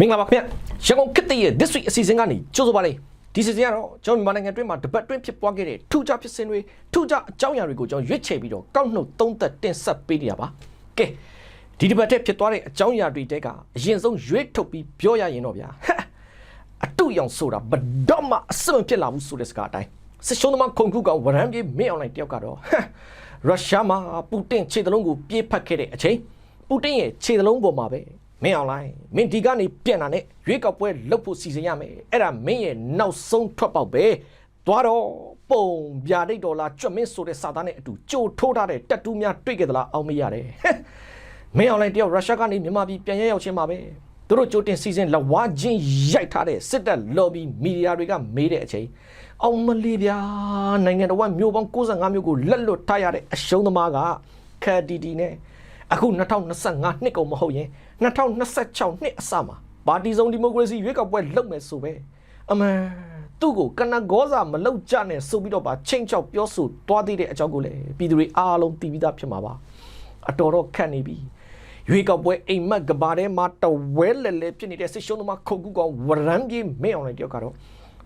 မင်္ဂလာပါခင်ဗျရန်ကုန်ခေတ်သစ်ရဲ့ this week အစီအစဉ်ကနေကြိုဆိုပါလေဒီစီစဉ်ကတော့ကျွန်တော်မြန်မာနိုင်ငံအတွင်းမှာတပတ်အတွင်းဖြစ်ပွားခဲ့တဲ့ထူးခြားဖြစ်စဉ်တွေထူးခြားအကြောင်းအရာတွေကိုကျွန်တော်ရွေးချယ်ပြီးတော့ကောက်နှုတ်သုံးသက်တင်ဆက်ပေးနေတာပါကဲဒီတပတ်တည်းဖြစ်သွားတဲ့အကြောင်းအရာတွေတဲကအရင်ဆုံးရွေးထုတ်ပြီးပြောရရင်တော့ဗျာဟက်အတူရောင်ဆိုတာဘတော့မှအစွန့်ဖြစ်လာဘူးဆိုတဲ့စကားအတိုင်းစစ်ရှုံးသမားခုန်ခုကဝရမ်းပြေးမင်းအွန်လိုင်းတယောက်ကတော့ဟက်ရုရှားမှာပူတင်ခြေတလုံးကိုပြေးဖက်ခဲ့တဲ့အချိန်ပူတင်ရဲ့ခြေတလုံးပေါ်မှာပဲ မင်းအွန်လိုင်းမင်းဒီကနေပြန်လာနဲ့ရွေးကောက်ပွဲလုပ်ဖို့စီစဉ်ရမယ်အဲ့ဒါမင်းရဲ့နောက်ဆုံးထွက်ပေါက်ပဲသွားတော့ပုံဗျာဒိတ်ဒေါ်လာကျွတ်မင်းဆိုတဲ့စာသားနဲ့အတူကြိုထိုးထားတဲ့တက်တူးများတွေ့ကြသလားအောင်မရတယ်ဟဲ့မင်းအွန်လိုင်းတယောက်ရုရှားကနေမြန်မာပြည်ပြန်ရရောက်ချင်းပါပဲသူတို့ကြိုတင်စီစဉ်လဝါချင်းရိုက်ထားတဲ့စစ်တပ် lobby မီဒီယာတွေကမေးတဲ့အချိန်အောင်မလေးဗျာနိုင်ငံတော်ကမြို့ပေါင်း65မြို့ကိုလက်လွတ်ထားရတဲ့အရှုံးသမားကခက်တီတီနဲ့အခု2025နှစ်ကုန်မဟုတ်ရင် 2026နှစ်အစမှာပါတီစုံဒီမိုကရေစီရွေးကောက်ပွဲလုပ်မယ်ဆိုပဲအမှန်သူ့ကိုကနဂောစာမလုပ်ကြနဲ့ဆိုပြီးတော့ပါချိန်ချောက်ပြောဆိုသွားသေးတဲ့အကြောင်းကိုလည်းပြည်သူတွေအားလုံးသိပြီးသားဖြစ်မှာပါအတော်တော့ခက်နေပြီရွေးကောက်ပွဲအိမ်မက်ကဘာထဲမှာတဝဲလဲလဲဖြစ်နေတဲ့စစ်ရှုံးသမားခုတ်ကူကောင်ဝရမ်းပြေးမင်းအောင်လိုက်တယောက်ကတော့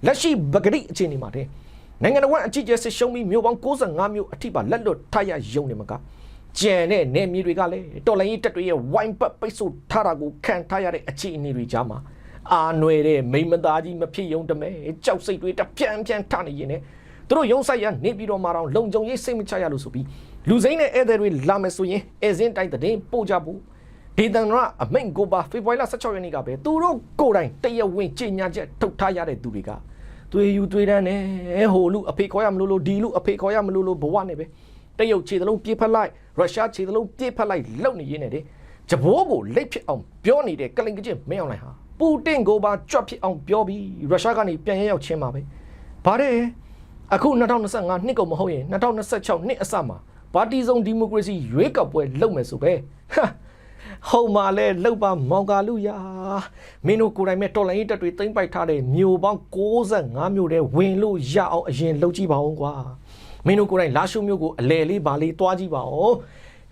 လက်ရှိပဂရိအခြေအနေမှာတဲ့နိုင်ငံတော်ကအကြီးကျယ်စစ်ရှုံးပြီးမြို့ပေါင်း65မြို့အထိပါလက်လွတ်ထားရရုံနေမှာက ကျန်တဲ့နေမြေတွေကလည်းတော်လိုင်းရေးတက်တွေရဲ့ဝိုင်းပတ်ပိတ်ဆို့ထားတာကိုခံထားရတဲ့အခြေအနေတွေကြားမှာအာနွယ်တဲ့မိမ့်မသားကြီးမဖြစ်ယုံတမဲကြောက်စိတ်တွေတပြန်းပြန်းထနေရင်ねသူတို့ရုံးဆိုင်ရနေပြီးတော့မှတော့လုံကြုံရေးစိတ်မချရလို့ဆိုပြီးလူစိမ့်နဲ့ဧည့်သည်တွေလာမယ်ဆိုရင်ဧည့်စင်းတိုင်းတဲ့ပို့ကြဖို့ဒေသန္တရအမိန့်ကိုပါဖေဖော်ဝါရီလ16ရက်နေ့ကပဲသူတို့ကိုယ်တိုင်တရားဝင်ကြေညာချက်ထုတ်ထားရတဲ့သူတွေကသွေးယူသွေးတန်းနဲ့ဟိုလူအဖေခေါ်ရမလို့လို့ဒီလူအဖေခေါ်ရမလို့လို့ဘဝနဲ့ပဲ တရုတ်ခြေသလုံးပြေးဖက်လိုက်ရုရှားခြေသလုံးပြေးဖက်လိုက်လုံနေရင်းနဲ့တဲ့ဂျဘိုးကိုလိတ်ဖြစ်အောင်ပြောနေတဲ့ကလင်ကကျစ်မင်းအောင်လိုက်ဟာပူတင်ကိုပါကြွတ်ဖြစ်အောင်ပြောပြီးရုရှားကနေပြန်ရရောက်ချင်းပါပဲဗါတဲ့အခု2025နှစ်ကုန်မဟုတ်ရင်2026နှစ်အစမှာပါတီစုံဒီမိုကရေစီရွေးကောက်ပွဲလုပ်မယ်ဆိုပဲဟာဟုတ်မှာလဲလောက်ပါမောင်ကာလူယာမင်းတို့ကိုယ်တိုင်မဲ့တော်လိုင်းရေးတက်တွေသိမ့်ပိုက်ထားတဲ့မြို့ပေါင်း65မြို့တဲ့ဝင်လို့ရအောင်အရင်လှုပ်ကြည့်ပါဦးကွာ မင်းတို့ကိုယ်တိုင်လာရှုမြို့ကိုအလဲလေးပါလေးတွားကြည့်ပါဦး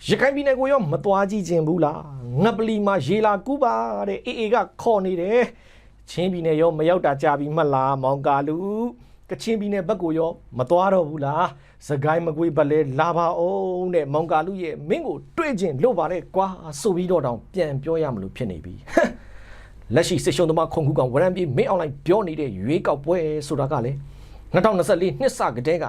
ရခိုင်ပြည်နယ်ကိုရောမတွားကြည့်ခြင်းဘူးလားငပလီမှာရေလာကူပါတဲ့အေအေကခေါ်နေတယ်ချင်းပြည်နယ်ရောမရောက်တာကြာပြီမှတ်လားမောင်ကာလူကချင်ပြည်နယ်ဘက်ကိုရောမသွားတော့ဘူးလားစကိုင်းမကွေးဘက်လဲလာပါအောင်တဲ့မောင်ကာလူရဲ့မင်းကိုတွေ့ကျင်လို့ပါတဲ့ကွာဆိုပြီးတော့တောင်ပြန်ပြောရမလို့ဖြစ်နေပြီဟမ်လက်ရှိစစ်ရှုံးသမားခုန်ခုကောင်ဝရမ်းပြေးမင်းအွန်လိုင်းပြောနေတဲ့ရွေးကောက်ပွဲဆိုတာကလေ2024နှစ်စကတည်းက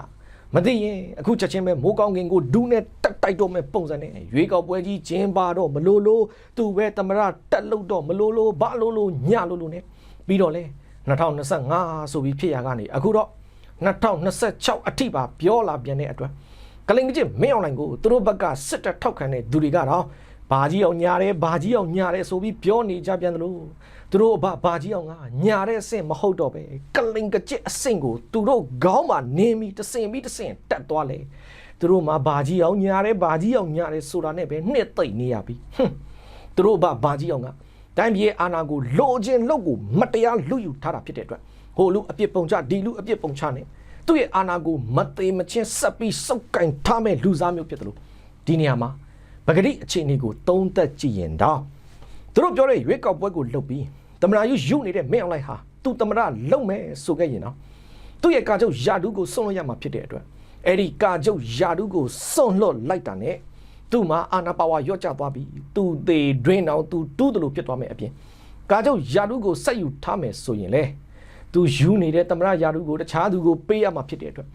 မသိရင်အခုချက်ချင်းပဲမိုးကောင်းကင်ကိုဒူးနဲ့တက်တိုက်တော့မဲ့ပုံစံနဲ့ရွေးကောက်ပွဲကြီးကျင်းပါတော့မလို့လို့သူပဲသမရတက်လို့တော့မလို့လို့ဘာလို့လို့ညလို့လို့ ਨੇ ပြီးတော့လဲ2025ဆိုပြီးဖြစ်ရကနေအခုတော့2026အထိပါပြောလာပြန်တဲ့အတွက်ကလိန်ကကျမင်းအွန်လိုင်းကိုသူတို့ဘက်ကစစ်တပ်ထောက်ခံတဲ့သူတွေကတော့ ဘာကြီးအောင်ညာတယ်ဘာကြီးအောင်ညာတယ်ဆိုပြီးပြောနေကြပြန်တယ်လို့သူတို့ဘာဘာကြီးအောင်ကညာတဲ့အဆင့်မဟုတ်တော့ပဲကလိန်ကကျအဆင့်ကိုသူတို့ခေါင်းမှာနင်းပြီးတဆင်ပြီးတဆင်တက်သွားလေသူတို့မှာဘာကြီးအောင်ညာတယ်ဘာကြီးအောင်ညာတယ်ဆိုတာနဲ့ပဲနှစ်သိမ့်နေရပြီဟွန်းသူတို့ဘာဘာကြီးအောင်ကတိုင်းပြည်အာဏာကိုလိုချင်လို့ကိုမတရားလူယူထားတာဖြစ်တဲ့အတွက်ဟိုလူအပြစ်ပုံချဒီလူအပြစ်ပုံချနေသူ့ရဲ့အာဏာကိုမသေးမချင်းဆက်ပြီးစုပ်ကင်ထားမဲ့လူစားမျိုးဖြစ်တယ်လို့ဒီနေရာမှာ ပဂတိအခြေအနေကိုသုံးသက်ကြည့်ရင်တော့သူတို့ပြောတဲ့ရွေးကောက်ပွဲကိုလုပ်ပြီးတမနာယူယူနေတဲ့မင်းအောင်လိုက်ဟာသူတမနာလုံမဲ့ဆိုခဲ့ရင်တော့သူ့ရဲ့ကာချုပ်ယာဒူးကိုစွန့်လွတ်ရမှာဖြစ်တဲ့အတွက်အဲ့ဒီကာချုပ်ယာဒူးကိုစွန့်လွတ်လိုက်တာနဲ့သူ့မှာအာနာပါဝါရော့ကျသွားပြီးသူသေးဒွင်းအောင်သူတူးတယ်လို့ဖြစ်သွားမယ်အပြင်ကာချုပ်ယာဒူးကိုဆက်ယူထားမယ်ဆိုရင်လေသူယူနေတဲ့တမနာယာဒူးကိုတခြားသူကိုပေးရမှာဖြစ်တဲ့အတွက်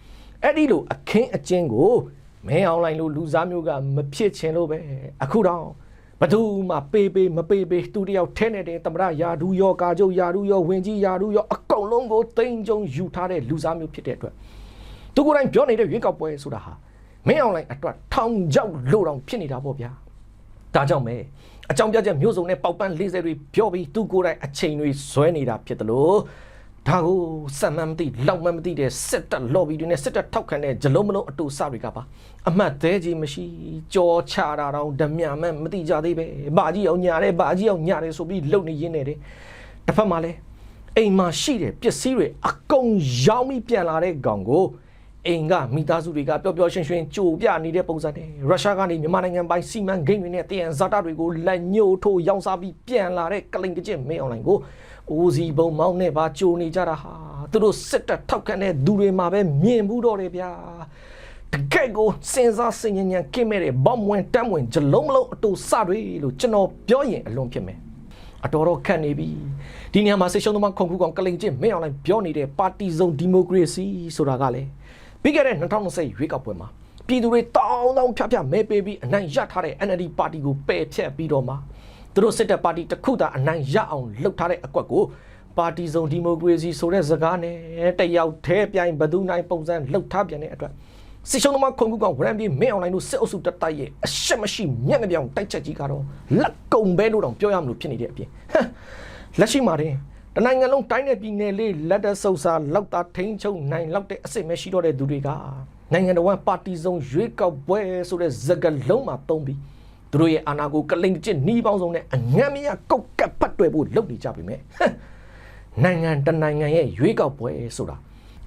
အဲ့ဒီလိုအခင်းအကျင်းကို မဲအောင်လိုက်လို့လူစားမျိုးကမဖြစ်ချင်လို့ပဲအခုတော့ဘသူမှပေးပေးမပေးပေးသူတယောက်ထဲနေတဲ့တမရယာဒူးရောကာချုပ်ယာဒူးရောဝင်ကြီးယာဒူးရောအကုန်လုံးကိုတိမ်ကြုံယူထားတဲ့လူစားမျိုးဖြစ်တဲ့အတွက်သူကိုယ်တိုင်ပြောနေတဲ့ရွေးကောက်ပွဲဆိုတာဟာမင်းအောင်လိုက်အတွက်ထောင်ချောက်လို့တောင်ဖြစ်နေတာပေါ့ဗျာဒါကြောင့်ပဲအကြောင်းပြချက်မျိုးစုံနဲ့ပေါက်ပန်း40တွေပြောပြီးသူကိုယ်တိုင်အချိန်တွေဇွဲနေတာဖြစ်တယ်လို့ ဒါကိုစက်မှန်မသိလောက်မှန်မသိတဲ့စစ်တပ် lobby တွေနဲ့စစ်တပ်ထောက်ခံတဲ့ဂျလုံးမလုံးအတူစတွေကပါအမှတ်သေးကြီးမရှိကြောချတာတော့ဓမြမှန်မသိကြသေးပဲဘာကြီးအောင်ညာတယ်ဘာကြီးအောင်ညာတယ်ဆိုပြီးလုံနေရင်းနေတယ်တစ်ဖက်မှာလဲအိမ်မှာရှိတဲ့ပစ္စည်းတွေအကုန်ရောင်းပြီးပြန်လာတဲ့ကောင်ကို အိမ်ကမိသားစုတွေကပျော်ပျော်ရွှင်ရွှင်ကြိုပြနေတဲ့ပုံစံနဲ့ရုရှားကနေမြန်မာနိုင်ငံပိုင်စီမံကိန်းတွေနဲ့တည်ရန်ဇာတာတွေကိုလက်ညှိုးထိုးရောင်းစားပြီးပြန်လာတဲ့ကလိန်ကကျစ်မင်းအွန်လိုင်းကိုအိုးစီဘုံမောင်းနဲ့ပါကြိုနေကြတာဟာသူတို့စစ်တပ်ထောက်ခံတဲ့သူတွေမှာပဲမြင်ဘူးတော့တယ်ဗျာတကယ့်ကိုစဉ်းစားစင်ញံကင်းမဲ့တဲ့ဘောင်ဝင်တမ်းဝင်ဂျလုံးမလုံးအတူစတွေလို့ကျွန်တော်ပြောရင်အလွန်ဖြစ်မယ်အတော်တော့ခက်နေပြီဒီနေရာမှာဆေရှုံးသမားခုံခုကောင်ကလိန်ချင်းမင်းအောင်လိုင်းပြောနေတဲ့ပါတီစုံဒီမိုကရေစီဆိုတာကလည်း ပြီးခဲ့တဲ့2020ရွေးကောက်ပွဲမှာပြည်သူတွေတောင်းတောင်းဖြတ်ဖြတ်မဲပေးပြီးအနိုင်ရထားတဲ့ NLD ပါတီကိုပယ်ဖျက်ပြီးတော့မှသူတို့စစ်တပ်ပါတီတစ်ခုသာအနိုင်ရအောင်လှုပ်ထားတဲ့အကွက်ကိုပါတီစုံဒီမိုကရေစီဆိုတဲ့စကားနဲ့တယောက်တည်းပြိုင်ဘသူနိုင်ပုံစံလှုပ်ထားပြန်တဲ့အတွက်စစ်ရှုံးသမားခုံခုကောင်ဝရံပြေမင်းအောင်လိုင်းတို့စစ်အုပ်စုတက်တိုက်ရဲ့အရှက်မရှိမျက်နှာပြောင်တိုက်ချက်ကြီးကတော့လက်ကုံပဲလို့တောင်ပြောရမလို့ဖြစ်နေတဲ့အပြင်ဟမ်လက်ရှိမှာတင် တနိုင်ငံလုံးတိုင်းနယ်ပြည်နယ်လေးလက်တဆုပ်စာလောက်တာထိန်းချုပ်နိုင်လောက်တဲ့အစ်စ်မရှိတော့တဲ့သူတွေကနိုင်ငံတော်ဝန်ပါတီစုံရွေးကောက်ပွဲဆိုတဲ့ဇကလုံးမှာတုံးပြီးသူတို့ရဲ့အာဏာကိုကလိန်ကျစ်နှီးပေါင်းစုံနဲ့အငမ်းမရကုတ်ကပ်ဖတ်တွယ်ဖို့လုပ်နေကြပြီမဲ့ဟမ်နိုင်ငံတနိုင်ငံရဲ့ရွေးကောက်ပွဲဆိုတာ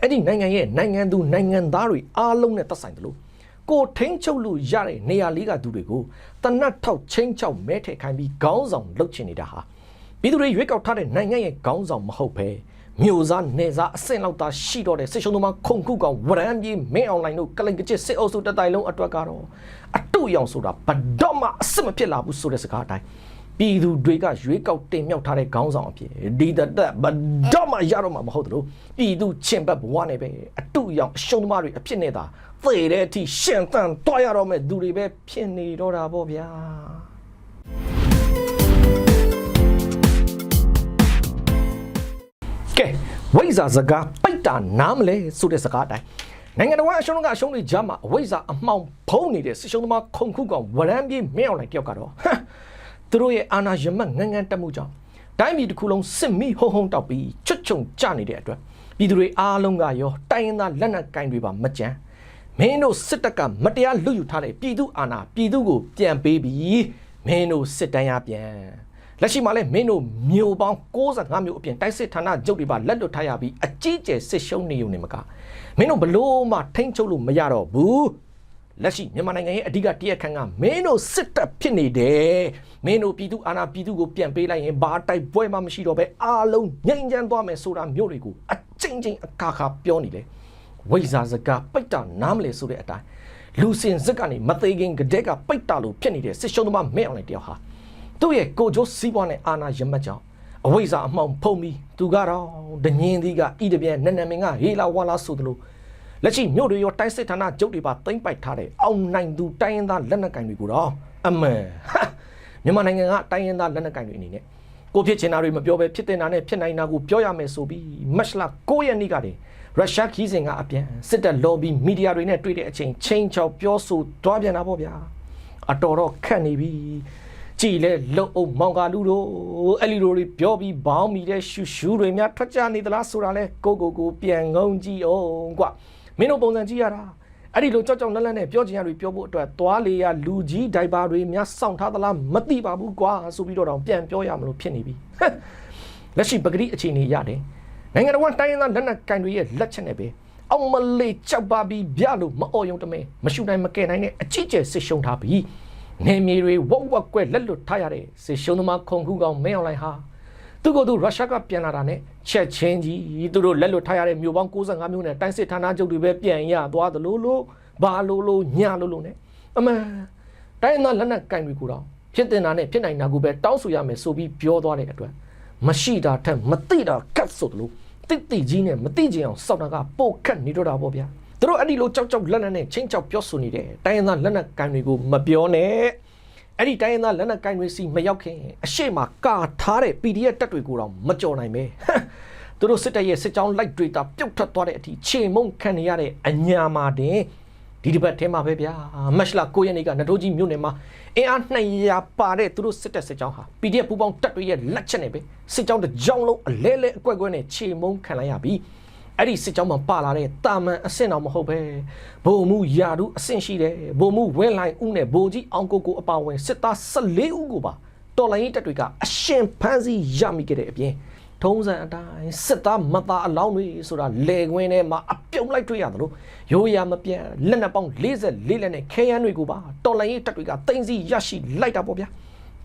အဲ့ဒီနိုင်ငံရဲ့နိုင်ငံသူနိုင်ငံသားတွေအားလုံးနဲ့သက်ဆိုင်တယ်လို့ကိုထိန်းချုပ်လို့ရတဲ့နေရာလေးကသူတွေကိုတနတ်ထောက်ချင်းချောက်မဲထဲခိုင်းပြီးခေါင်းဆောင်လုပ်ချင်နေတာဟာ ပြည်သူတွေရွေးကောက်ထားတဲ့နိုင်ငံရဲ့ခေါင်းဆောင်မဟုတ်ပဲမြို့စားနေစားအဆင့်လောက်သာရှိတော့တဲ့စစ်ရှုံးသမားခုံခုကောင်ဝရမ်းပြေးမင်းအွန်လိုင်းတို့ကလိန်ကကျစ်စစ်အုပ်စုတစ်တိုင်လုံးအတွက်ကတော့အတူရောင်ဆိုတာဘဒတော့မှအစ်မဖြစ်လာဘူးဆိုတဲ့စကားအတိုင်းပြည်သူတွေကရွေးကောက်တင်မြှောက်ထားတဲ့ခေါင်းဆောင်အဖြစ်ဒီတတက်ဘတော့မှရတော့မှမဟုတ်တယ်လို့ပြည်သူချင်းဘက်ဘဝနဲ့ပဲအတူရောင်အရှုံးသမားတွေအဖြစ်နေတာသေတဲ့အထိရှင်သန်တွားရတော့မဲ့သူတွေပဲဖြစ်နေတော့တာပေါ့ဗျာ ကဲဝိဇာစကားပိတ်တာနားမလဲဆိုတဲ့စကားအတိုင်းနိုင်ငံတော်ကအရှုံးကအရှုံးတွေကြားမှာအဝိဇာအမှောင်ဖုံးနေတဲ့စစ်ရှုံးသမားခုံခုကောင်ဝရမ်းပြေးမင်းအောင်လိုက်တယောက်ကတော့ဟမ်သူတို့ရဲ့အာဏာရမတ်ငန်းငန်းတက်မှုကြောင့်တိုင်းပြည်တစ်ခုလုံးစစ်မိဟုံဟုံတောက်ပြီးချွတ်ချုံကြနေတဲ့အတွက်ပြည်သူတွေအားလုံးကရောတိုင်းရင်းသားလက်နက်ကင်တွေပါမကြမ်းမင်းတို့စစ်တပ်ကမတရားလွတ်ယူထားတဲ့ပြည်သူအာဏာပြည်သူကိုပြန်ပေးပြီးမင်းတို့စစ်တမ်းရပြန် လက်ရှိမှာလည်းမင်းတို့မြို့ပေါင်း65မြို့အပြင်တိုက်စစ်ဌာနချုပ်တွေပါလက်လွတ်ထားရပြီးအကြီးကျယ်စစ်ရှုံးနေုံနေမကမင်းတို့ဘလို့မှထိမ့်ချုပ်လို့မရတော့ဘူးလက်ရှိမြန်မာနိုင်ငံရဲ့အဓိကတရက်ခန့်ကမင်းတို့စစ်တပ်ဖြစ်နေတယ်မင်းတို့ပြည်သူအာဏာပြည်သူကိုပြန်ပေးလိုက်ရင်ဘာတိုက်ပွဲမှမရှိတော့ပဲအားလုံးငြိမ်းချမ်းသွားမယ်ဆိုတာမျိုးတွေကိုအချင်းချင်းအခါခါပြောနေတယ်ဝိဇာစကားပိတ်တာနားမလဲဆိုတဲ့အတိုင်းလူစင်စစ်ကနေမသေးခင်ကတဲ့ကပိတ်တာလို့ဖြစ်နေတဲ့စစ်ရှုံးသမားမင်းအောင်လိုက်တယောက်ဟာ သူ့ရဲ့ကိုကျိုးစီးပွားနဲ့အာနာရမတ်ကြောင့်အဝိဇ္ဇာအမှောင်ဖုံးပြီးသူကတော့ဒညင်းသီးကဣဒပြန်နန်းနန်းမင်းကဟေလာဝါလာဆိုသလိုလက်ရှိမြို့တွေရောတိုင်းစစ်ဌာနကျုပ်တွေပါသိမ့်ပိုက်ထားတဲ့အောင်နိုင်သူတိုင်းရင်းသားလက်နက်ကင်တွေကိုတော့အမှန်ဟာမြန်မာနိုင်ငံကတိုင်းရင်းသားလက်နက်ကင်တွေအနေနဲ့ကိုဖြစ်ချင်တာတွေမပြောဘဲဖြစ်တင်တာနဲ့ဖြစ်နိုင်တာကိုပြောရမယ်ဆိုပြီးမတ်လ9ရက်နေ့ကတည်းရုရှားခီးစဉ်ကအပြန်စစ်တပ် lobby မီဒီယာတွေနဲ့တွေ့တဲ့အချိန်ချင်းချောက်ပြောဆိုတွားပြန်တာပေါ့ဗျာအတော်တော့ခက်နေပြီ ကြည်လဲလုံအောင်မောင်ကာလူတို့အဲ့လီတို့တွေပြောပြီးဘောင်းမီတဲ့ရှူရှူတွေများထွက်ကြနေသလားဆိုတာလဲကိုကိုကိုပြန်ငုံကြည့်အောင်ကွမင်းတို့ပုံစံကြည့်ရတာအဲ့ဒီလိုကြောက်ကြောက်လန့်လန့်နဲ့ပြောချင်ရတွေပြောဖို့အတွက်သွားလေရလူကြီးဒိုင်ဘာတွေများစောင့်ထားသလားမသိပါဘူးကွာဆိုပြီးတော့တောင်ပြန်ပြောရမလို့ဖြစ်နေပြီဟမ်လက်ရှိပဂတိအခြေအနေရတယ်နိုင်ငံတော်ကတိုင်းရင်းသားလက်နက်ကင်တွေရဲ့လက်ချက်နဲ့ပဲအောင်မလေးကြောက်ပါပြီးဗျလို့မအော်ယုံတမဲမရှူနိုင်မကဲနိုင်တဲ့အကြည့်ကျယ်စစ်ရှုံးထားပြီး နေမြေတွေဝက်ဝက်ကွက်လက်လွတ်ထားရတဲ့စေရှုံးသမားခုံခုကောင်မင်းအောင်လိုက်ဟာသူကသူရုရှားကပြန်လာတာနဲ့ချက်ချင်းကြီးသူတို့လက်လွတ်ထားရတဲ့မြို့ပေါင်း65မြို့နဲ့တိုင်းစစ်ဌာနချုပ်တွေပဲပြန်ရသွားသလိုလိုဘာလိုလိုညလိုလိုနဲ့အမှန်တိုင်းသားလက်နက်ကင်တွေကိုတော့ဖြစ်တင်တာနဲ့ဖြစ်နိုင်တာကိုပဲတောင်းဆိုရမယ်ဆိုပြီးပြောသွားတဲ့အတွက်မရှိတာထက်မသိတာကတ်ဆိုသလိုတိတိကြီးနဲ့မသိချင်အောင်စောက်တာကပိုခက်နေတော့တာပေါ့ဗျာ သူတို့အဲ့ဒီလိုကြောက်ကြောက်လက်နက်နဲ့ချင်းချောက်ပြောဆိုနေတယ်တိုင်းရင်းသားလက်နက်ကန်တွေကိုမပြောနဲ့အဲ့ဒီတိုင်းရင်းသားလက်နက်ကန်တွေစီမရောက်ခင်အရှိမကာထားတဲ့ PDF တက်တွေကိုတော့မကြော်နိုင်ပဲဟမ်သူတို့စစ်တပ်ရဲ့စစ်ကြောင်းလိုက်တွေတာပြုတ်ထွက်သွားတဲ့အထိခြေမုံခံနေရတဲ့အညာမာတင်ဒီဒီဘက်ထဲမှာပဲဗျာမက်ရှလာ9ရက်နေ့ကနတိုးကြီးမြို့နယ်မှာအင်အား200ပါတဲ့သူတို့စစ်တပ်စစ်ကြောင်းဟာ PDF ပူပေါင်းတပ်တွေရဲ့လက်ချက်နဲ့ပဲစစ်ကြောင်းတစ်ကြောင်းလုံးအလဲလဲအကွက်ကွက်နဲ့ခြေမုံခံလိုက်ရပြီး အဲ့ဒီစစ်ကြောင်းမှာပါလာတဲ့တာမန်အဆင့်တော်မဟုတ်ပဲဘုံမှုယာဒုအဆင့်ရှိတယ်ဘုံမှုဝင်းလိုင်းဦးနဲ့ဘိုလ်ကြီးအောင်ကိုကိုအပါဝင်စစ်သား14ဦးကိုပါတော်လိုင်းရေးတပ်တွေကအရှင်ဖမ်းဆီးရမိခဲ့တဲ့အပြင်ထုံးစံအတိုင်းစစ်သားမသားအလောင်းတွေဆိုတာလေခွင်းထဲမှာအပြုံလိုက်တွေ့ရတယ်လို့ရိုးရာမပြတ်လက်နက်ပေါင်း44လက်နဲ့ခဲယမ်းတွေကိုပါတော်လိုင်းရေးတပ်တွေကတင်စီရရှိလိုက်တာပေါ့ဗျာ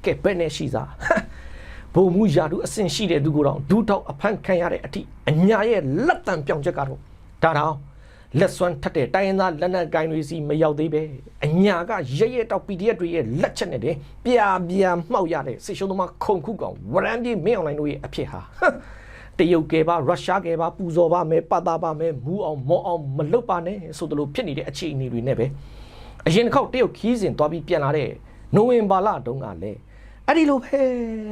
ကဲဘယ်နဲ့ရှိစား ဘုံမူရာသူအဆင်ရှိတဲ့သူကိုတော့ဒူးထောက်အဖန်ခံရတဲ့အထိအညာရဲ့လက်တံပြောင်ချက်ကတော့ဒါတော့လက်စွမ်းထက်တဲ့တိုင်းရင်းသားလက်နက်ကိုင်တွေစီမရောက်သေးပဲအညာကရရဲတောက် PDF တွေရဲ့လက်ချက်နဲ့တည်းပြာပြာမှောက်ရတဲ့စစ်ရှုံးသမားခုံခုကောင်ဝရမ်းပြေးမင်းအောင်လိုင်းတို့ရဲ့အဖြစ်ဟာတရုတ်ကဲပါရုရှားကဲပါပူဇော်ပါမယ်ပတ်သားပါမယ်မူအောင်မောအောင်မလုပ်ပါနဲ့ဆိုသလိုဖြစ်နေတဲ့အခြေအနေတွေနဲ့ပဲအရင်တစ်ခေါက်တရုတ်ခီးစဉ်သွားပြီးပြန်လာတဲ့နိုဝင်ဘာလတုန်းကလည်း အဲ့ဒီလိုပဲ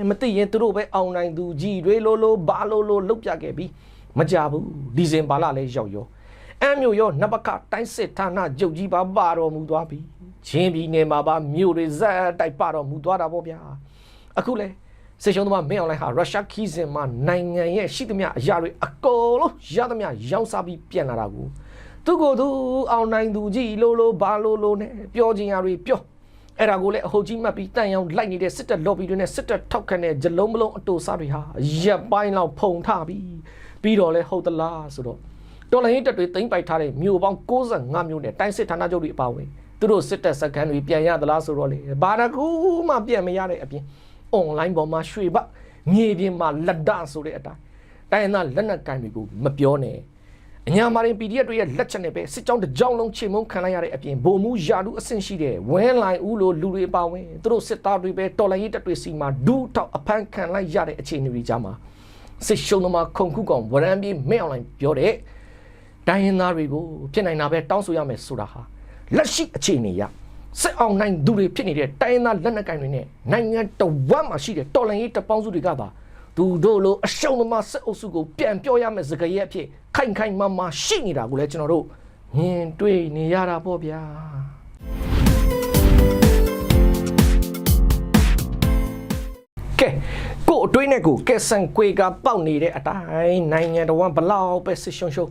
မသိရင်သူတို့ပဲအောင်နိုင်သူကြီးတွေလိုလိုဘာလိုလိုလုတ်ပြခဲ့ပြီးမကြဘူးဒီဇင်ဘာလလည်းရောက်ရောအမ်းမြို့ရောနဘကတိုင်းစစ်ဌာနကြုတ်ကြီးပါပါတော်မူသွားပြီချင်းပြည်နယ်မှာပါမြို့တွေဇက်တိုက်ပါတော်မူသွားတာပေါ့ဗျာအခုလဲစေရှုံးသမားမင်းအောင်လိုင်းဟာရုရှားခီးစဉ်မှာနိုင်ငံရဲ့ရှိသမျှအရာတွေအကုန်လုံးရသမျှရောင်းစားပြီးပြန်လာတာကိုသူကိုယ်သူအောင်နိုင်သူကြီးလိုလိုဘာလိုလိုနဲ့ပြောချင်ရတွေပြော အဲ့ဒါကိုလည်းအဟုတ်ကြီးမှတ်ပြီးတန်ရောင်လိုက်နေတဲ့စစ်တပ် lobby တွေနဲ့စစ်တပ်ထောက်ခံတဲ့ဂျလုံးမလုံးအတူစားတွေဟာရပ်ပိုင်းလောက်ဖုံထပြီးပြီးတော့လဲဟုတ်သလားဆိုတော့တော်လိုင်းတပ်တွေတင်ပိုက်ထားတဲ့မြို့ပေါင်း65မြို့နဲ့တိုင်းစစ်ဌာနချုပ်တွေအပါအဝင်သူတို့စစ်တပ်စခန်းတွေပြန်ရသလားဆိုတော့လေဘာတကူမှပြန်မရတဲ့အပြင် online ပေါ်မှာရွှေဘမြေပြင်မှာလက်ဒဆိုတဲ့အတိုင်းတိုင်းရင်းသားလက်နက်ကိုင်တွေကိုမပြောနဲ့ အညာမာရင် PDF တွေရဲ့လက်ချက်နဲ့ပဲစစ်ကြောင်းတစ်ကြောင်းလုံးချိန်မုံခံလိုက်ရတဲ့အပြင်ဗိုလ်မှူးယာလူအဆင့်ရှိတဲ့ဝင်းလိုင်ဦးလိုလူတွေပါဝင်သူတို့စစ်သားတွေပဲတော်လိုင်းရေးတပ်တွေစီမှာဒူးထောက်အဖမ်းခံလိုက်ရတဲ့အခြေအနေတွေကြားမှာစစ်ရှုံးသမားခုံခုကောင်ဝရမ်းပြေးမင်းအောင်လိုင်းပြောတဲ့တိုင်းရင်းသားတွေကိုဖြစ်နိုင်တာပဲတောင်းဆိုရမယ်ဆိုတာဟာလက်ရှိအခြေအနေရစစ်အောင်နိုင်သူတွေဖြစ်နေတဲ့တိုင်းရင်းသားလက်နက်ကိုင်တွေနဲ့နိုင်ငံတော်ဝမ်းမှာရှိတဲ့တော်လှန်ရေးတပ်ပေါင်းစုတွေကပါ သူတို့လိုအရှုံးသမားစစ်အုပ်စုကိုပြန်ပြောရမယ့်စကားရဲ့အဖြစ်ခိုင်ခိုင်မာမာရှိနေတာကိုလည်းကျွန်တော်တို့မြင်တွေ့နေရတာပေါ့ဗျာကဲကို့အတွင်းနဲ့ကိုကက်ဆန်ကွေကပေါက်နေတဲ့အတိုင်းနိုင်ငံတော်ဝန်ဘလောက်ပဲဆစ်ရှုံရှုံ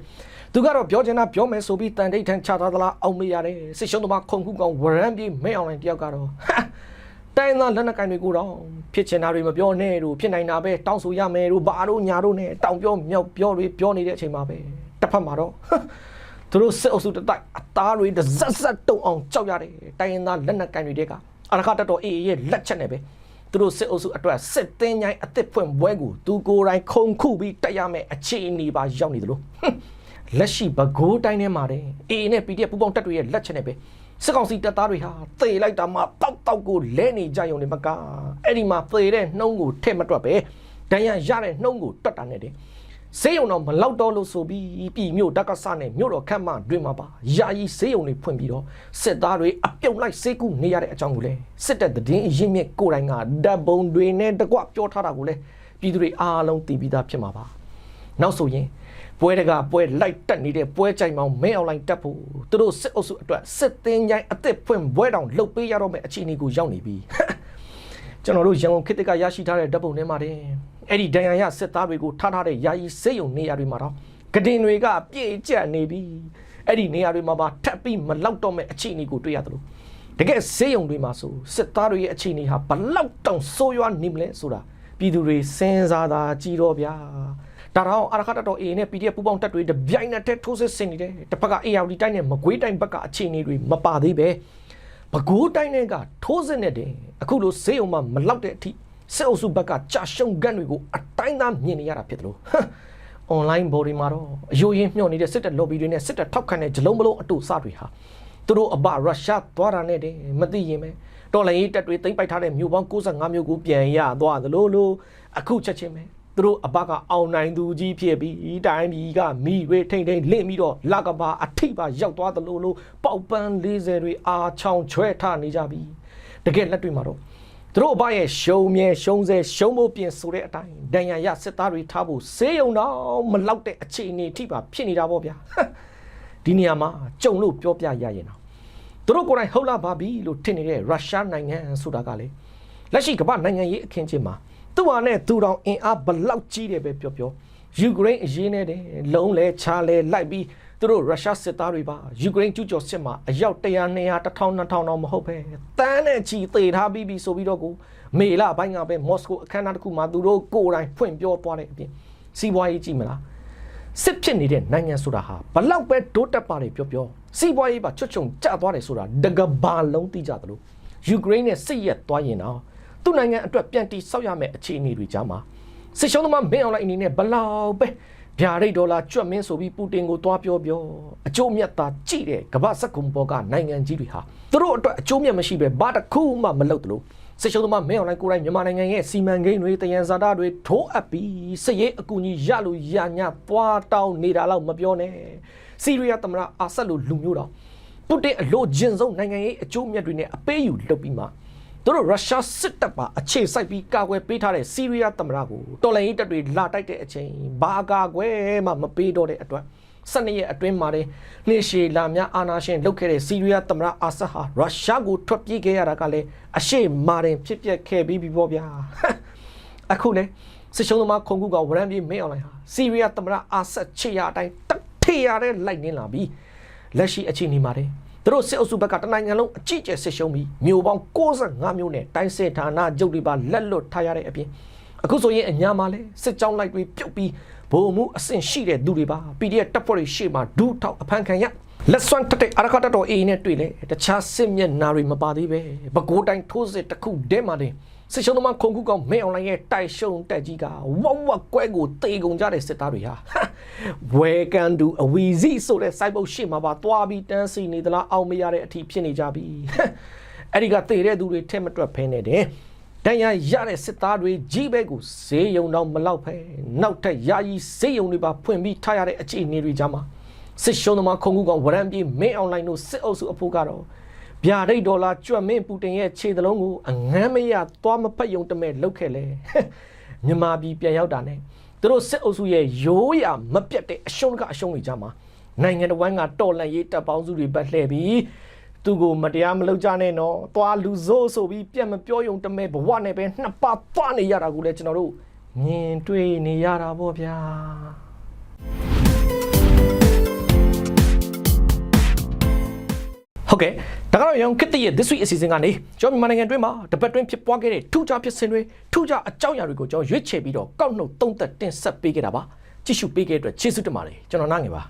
သူကတော့ပြောချင်တာပြောမယ်ဆိုပြီးတန်တိတ်ထန်ချထားသလားအောင်မရတယ်ဆစ်ရှုံသမားခုံခုကောင်ဝရမ်းပြေးမဲအောင်လိုင်းတယောက်ကတော့ဟာ တိုင်းသားလက်နက်ကိုင်တွေကိုတော့ဖြစ်ချင်တာတွေမပြောနဲ့တို့ဖြစ်နိုင်တာပဲတောင်းဆိုရမယ်တို့ဘာတို့ညာတို့နဲ့တောင်းပြောမြောက်ပြောတွေပြောနေတဲ့အချိန်မှာပဲတစ်ဖက်မှာတော့ဟာသူတို့စစ်အုပ်စုတစ်တိုက်အသားတွေတစ်ဇက်ဇက်တုံအောင်ကြောက်ရတယ်တိုင်းရင်းသားလက်နက်ကိုင်တွေတဲကအရခတတော်အေးရဲ့လက်ချက်နဲ့ပဲသူတို့စစ်အုပ်စုအတွက်စစ်တင်းញိုင်းအစ်စ်ဖွင့်ပွဲကိုသူကိုယ်တိုင်ခုံခုပြီးတက်ရမယ်အခြေအနေပါရောက်နေသလိုဟွန်းလက်ရှိဘကိုးတိုင်းထဲမှာတဲ့အေးနဲ့ PDF ပူပေါင်းတပ်တွေရဲ့လက်ချက်နဲ့ပဲ စစ်ကောင်စီတပ်သားတွေဟာသေလိုက်တာမှတောက်တောက်ကိုလဲနေကြရုံနဲ့မကအဲ့ဒီမှာသေတဲ့နှုံးကိုထဲ့မတွက်ပဲဒဏ်ရာရတဲ့နှုံးကိုတွက်တာနဲ့တဲ့ဈေးရုံတော့မလောက်တော့လို့ဆိုပြီးပြည်မြို့တက္ကဆနဲ့မြို့တော်ခန့်မှတွင်မှာပါယာယီဈေးရုံတွေဖွင့်ပြီးတော့စစ်သားတွေအပြုံလိုက်ဈေးကူနေရတဲ့အကြောင်းကိုလည်းစစ်တပ်သတင်းအရင်းမြစ်ကိုယ်တိုင်ကဓာတ်ပုံတွေနဲ့တကွပြောထားတာကိုလည်းပြည်သူတွေအားလုံးသိပြီးသားဖြစ်မှာပါ နောက်ဆိုရင်ပွဲတကပွဲလိုက်တက်နေတဲ့ပွဲကြိုင်မောင်မဲအွန်လိုင်းတက်ဖို့သူတို့စစ်အုပ်စုအတွက်စစ်သင်းကြိုင်အစ်စ်ဖွင့်ပွဲတောင်လှုပ်ပေးရတော့မယ့်အခြေအနေကိုရောက်နေပြီကျွန်တော်တို့ရန်ကုန်ခေတ်တကရရှိထားတဲ့ဓာတ်ပုံထဲမှာတင်အဲ့ဒီဒဏ်ရာရစစ်သားတွေကိုထားထားတဲ့ယာယီစေယုံနေရာတွေမှာတော့ဂဒင်တွေကပြည့်ကျက်နေပြီအဲ့ဒီနေရာတွေမှာပါထပ်ပြီးမလောက်တော့မဲ့အခြေအနေကိုတွေ့ရတယ်လို့တကယ်စေယုံတွေမှာဆိုစစ်သားတွေရဲ့အခြေအနေဟာဘလောက်တောင်ဆိုးရွားနေမလဲဆိုတာပြည်သူတွေစဉ်းစားတာကြည်တော့ဗျာ ဒါတော့အရခတ်တော် A နဲ့ PDF ပူပေါင်းတပ်တွေတပြိုင်နက်တည်းထိုးစစ်ဆင်နေတယ်တစ်ဖက်က ARD တိုင်းနဲ့မကွေးတိုင်းဘက်ကအခြေအနေတွေမပါသေးပဲပဲခူးတိုင်းတွေကထိုးစစ်နဲ့တင်အခုလိုဈေးုံမှာမလောက်တဲ့အထိစစ်အုပ်စုဘက်ကကြာရှုံကန်တွေကိုအတိုင်းသားမြင်နေရတာဖြစ်တယ်လို့ဟမ်အွန်လိုင်းဘော်ဒီမှာတော့အယိုးရင်းမျှော်နေတဲ့စစ်တပ် lobby တွေနဲ့စစ်တပ်ထောက်ခံတဲ့ဂျလုံးမလုံးအတူစတွေဟာသူတို့အဘရုရှားသွားတာနဲ့တင်မသိရင်ပဲတော်လည်းတပ်တွေသိမ့်ပိုက်ထားတဲ့မြို့ပေါင်း65မြို့ကိုပြန်ရသွားသလိုလိုအခုချက်ချင်းပဲ သူတို့အဘကအောင်နိုင်သူကြီးဖြစ်ပြီးတိုင်းပြည်ကမိတွေထိမ့်ထိမ့်လင့်ပြီးတော့လကဘာအထိပါရောက်သွားသလိုလိုပေါက်ပန်း40တွေအာချောင်ချွဲထနေကြပြီတကယ်လက်တွေ့မှာတော့သူတို့အဘရဲ့ရှုံမြဲရှုံစေရှုံဖို့ပြင်ဆိုတဲ့အတိုင်းဒဏ်ရာရစစ်သားတွေထားဖို့ဆေးရုံတော့မလောက်တဲ့အခြေအနေအထိပါဖြစ်နေတာပေါ့ဗျာဒီနေရာမှာကြုံလို့ပြောပြရရင်တော့သူတို့ကိုယ်တိုင်ဟုတ်လားပါပြီလို့ထင်နေတဲ့ရုရှားနိုင်ငံဆိုတာကလေလက်ရှိကမ္ဘာနိုင်ငံရေးအခင်းချင်းမှာ သူ့ဟာနဲ့သူတော်အင်အားဘလောက်ကြီးတယ်ပဲပြောပြောယူကရိန်းအရေးနဲ့တဲ့လုံးလဲချားလဲလိုက်ပြီးသူတို့ရုရှားစစ်သားတွေပါယူကရိန်းကျူးကျော်စစ်မှာအယောက်100 200 1000 2000တော့မဟုတ်ပဲတန်းနဲ့ချီသေထားပြီးပြီဆိုပြီးတော့ကိုမေလဘိုင်းကပဲမော်စကိုအခမ်းအနားတစ်ခုမှာသူတို့ကိုယ်တိုင်ဖွင့်ပြောသွားတဲ့အပြင်စီးပွားရေးကြည့်မလားစစ်ဖြစ်နေတဲ့နိုင်ငံဆိုတာဟာဘလောက်ပဲဒိုးတက်ပါလေပြောပြောစီးပွားရေးပါချွတ်ချုံကျသွားတယ်ဆိုတာတကဘာလုံးသိကြသလိုယူကရိန်းနဲ့စစ်ရက်သွားရင်တော့ သူ့နိုင်ငံအတွက်ပြန်တီဆောက်ရမယ့်အခြေအနေတွေကြားမှာစစ်ရှုံးသမားမင်းအောင်လိုက်အနေနဲ့ဘလောက်ပဲဗျာဒိတ်ဒေါ်လာကျွတ်မင်းဆိုပြီးပူတင်ကိုသွားပြောပြောအကျိုးမြတ်သာကြည့်တဲ့ကမ္ဘာစက္ကုံပေါ်ကနိုင်ငံကြီးတွေဟာသူတို့အတွက်အကျိုးမြတ်မရှိပဲဘာတစ်ခုမှမလုပ်သလိုစစ်ရှုံးသမားမင်းအောင်လိုက်ကိုယ်တိုင်မြန်မာနိုင်ငံရဲ့စီမံကိန်းတွေတယံဇာတာတွေထိုးအပ်ပြီးစစ်ရေးအကူအညီရလို့ရညာသွားတောင်းနေတာတော့မပြောနဲ့စီးရီးယားသမ္မတအာဆတ်လိုလူမျိုးတော်ပုတင်အလို့ဂျင်ဆုံးနိုင်ငံရေးအကျိုးမြတ်တွေနဲ့အပေးယူလုပ်ပြီးမှ သူတို့ရုရှားစစ်တပ်ပါအခြေစိုက်ပြီးကာကွယ်ပေးထားတဲ့စီးရီးယားသမ္မတကိုတော်လှန်ရေးတပ်တွေလာတိုက်တဲ့အချိန်ဘာကာကွယ်မှမပေးတော့တဲ့အတွက်12ရက်အတွင်းမှာတင်နှိရှေလာများအာနာရှင်လုပ်ခဲ့တဲ့စီးရီးယားသမ္မတအာဆတ်ဟာရုရှားကိုထွက်ပြေးခဲ့ရတာကလည်းအရှိမာတင်ဖြစ်ပျက်ခဲ့ပြီးပြီပေါ့ဗျာအခုလေစစ်ရှုံးသမားခုံကူကဝရမ်းပြေးမင်းအောင်လိုက်ဟာစီးရီးယားသမ္မတအာဆတ်ချေရအတိုင်းတထေရတဲ့လိုက်နေလာပြီးလက်ရှိအခြေအနေမှာတဲ့ သူတို့စစ်အုပ်စုဘက်ကတနိုင်ငံလုံးအကြည့်ကျစစ်ရှုံးပြီးမျိုးပေါင်း65မျိုးနဲ့တိုင်းစစ်ဌာနကျုပ်တွေပါလက်လွတ်ထားရတဲ့အပြင်အခုဆိုရင်အညာမှာလဲစစ်ကြောင်းလိုက်တွေပြုတ်ပြီးဘုံမှုအဆင့်ရှိတဲ့သူတွေပါ PDF တပ်ဖွဲ့တွေရှေ့မှာဒူးထောက်အဖမ်းခံရလက်စွမ်းတက်တဲ့အရခတ်တော်အေးနဲ့တွေ့လေတခြားစစ်မျက်နာတွေမပါသေးပဲဘကိုးတိုင်းထိုးစစ်တစ်ခုတည်းမှာတင် စစ်ရှုံးသမားခုံခုကောင်မဲအွန်လိုင်းရဲ့တိုက်ရှုံတက်ကြီးကဝက်ဝက်ကွဲကိုတေကုန်ကြတဲ့စစ်သားတွေဟာ Welcome to အဝီစီဆိုတဲ့စိုက်ပုတ်ရှေ့မှာပါသွားပြီးတန်းစီနေသလားအောင်မရတဲ့အထိဖြစ်နေကြပြီအဲ့ဒီကတေတဲ့သူတွေထဲမတွက်ဖဲနေတယ်တန်ရရတဲ့စစ်သားတွေကြီးပဲကိုဈေးယုံတော့မလောက်ဖဲနောက်ထပ်ယာယီဈေးယုံတွေပါဖွင့်ပြီးထားရတဲ့အခြေအနေတွေကြားမှာစစ်ရှုံးသမားခုံကူကောင်ဝရမ်းပြေးမင်းအွန်လိုင်းတို့စစ်အုပ်စုအဖို့ကတော့ ဗျာဒိတ်ဒေါ်လာကျွတ်မင်းပူတင်ရဲ့ခြေသလုံးကိုအငမ်းမရသွားမဖက်ယုံတမဲ့လုတ်ခဲ့လေမြန်မာပြည်ပြန်ရောက်တာနဲ့သူတို့စစ်အုပ်စုရဲ့ရိုးရာမပြတ်တဲ့အရှုံးကအရှုံးတွေကြားမှာနိုင်ငံတော်ဝန်ကတော်လန်ရေးတပ်ပေါင်းစုတွေပတ်လှည့်ပြီးသူကိုမတရားမလုပ်ကြနဲ့နော်။သွားလူစိုးဆိုပြီးပြက်မပြောယုံတမဲဘဝနဲ့ပဲနှစ်ပါးသွားနေရတာကိုလည်းကျွန်တော်တို့မြင်တွေ့နေရတာပေါ့ဗျာ။ဟုတ်ကဲ့ ဒါကတော့ရောင်ကစ်တရဲ့ this week အစီအစဉ်ကနေကျွန်တော်မြန်မာနိုင်ငံတွင်းမှာတပတ်တွင်းဖြစ်ပွားခဲ့တဲ့ထူးခြားဖြစ်စဉ်တွေထူးခြားအကြောင်းအရာတွေကိုကျွန်တော်ရွေးချယ်ပြီးတော့ကောက်နှုတ်သုံးသက်တင်ဆက်ပေးခဲ့တာပါကြည့်ရှုပေးခဲ့တဲ့အတွက်ကျေးဇူးတင်ပါတယ်ကျွန်တော်နားငယ်ပါ